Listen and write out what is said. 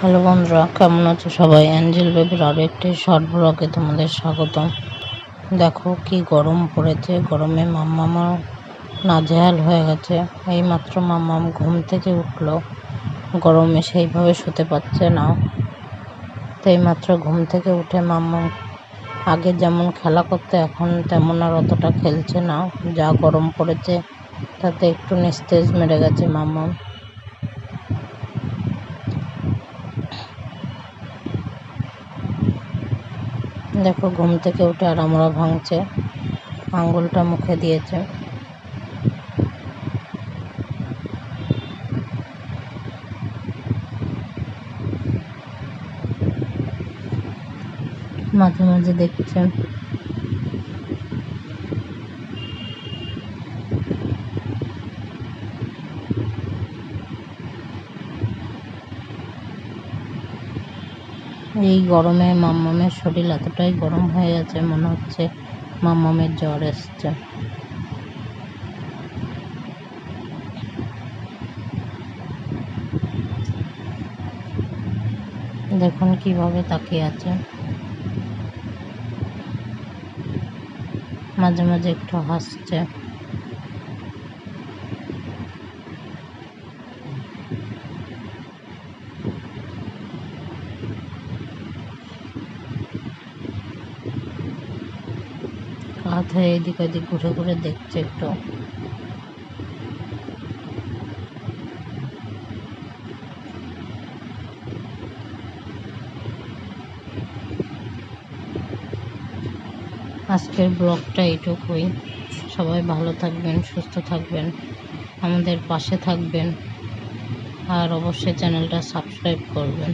Hello বন্ধুরা, কেমন আছো সবাই? অ্যাঞ্জেল বেবির আরও একটি শর্ট ব্লগে তোমাদের স্বাগতম। দেখো কি গরম পড়েছে, গরমে মাম্মামা নাজেহাল হয়ে গেছে। এই মাত্র মাম্মাম ঘুম থেকে উঠল, গরমে সেইভাবে শুতে পারছে না। তো এই মাত্র ঘুম থেকে উঠে মাম্মাম আগে যেমন খেলা করতে, এখন তেমন আর অতটা খেলছে না। যা গরম পড়েছে, তাতে একটু নিস্তেজ মেরে গেছে মাম্মাম। দেখো ঘুম থেকে উঠে আর আমরা ভাঙছে। আঙ্গুলটা মুখে দিয়েছে। মাঝে মাঝে দেখছে। এই গরমে মাম্মামের শরীর এতটাই গরম হয়ে গেছে মনে হচ্ছে মাম্মামের জ্বর এসছে। দেখুন কীভাবে তাকিয়ে আছে। মাঝে মাঝে একটু হাসছে। হাত হয়ে এদিক ওদিক ঘুরে ঘুরে দেখছে একটু। আজকের ব্লগটা এইটুকুই। সবাই ভালো থাকবেন, সুস্থ থাকবেন, আমাদের পাশে থাকবেন, আর অবশ্যই চ্যানেলটা সাবস্ক্রাইব করবেন।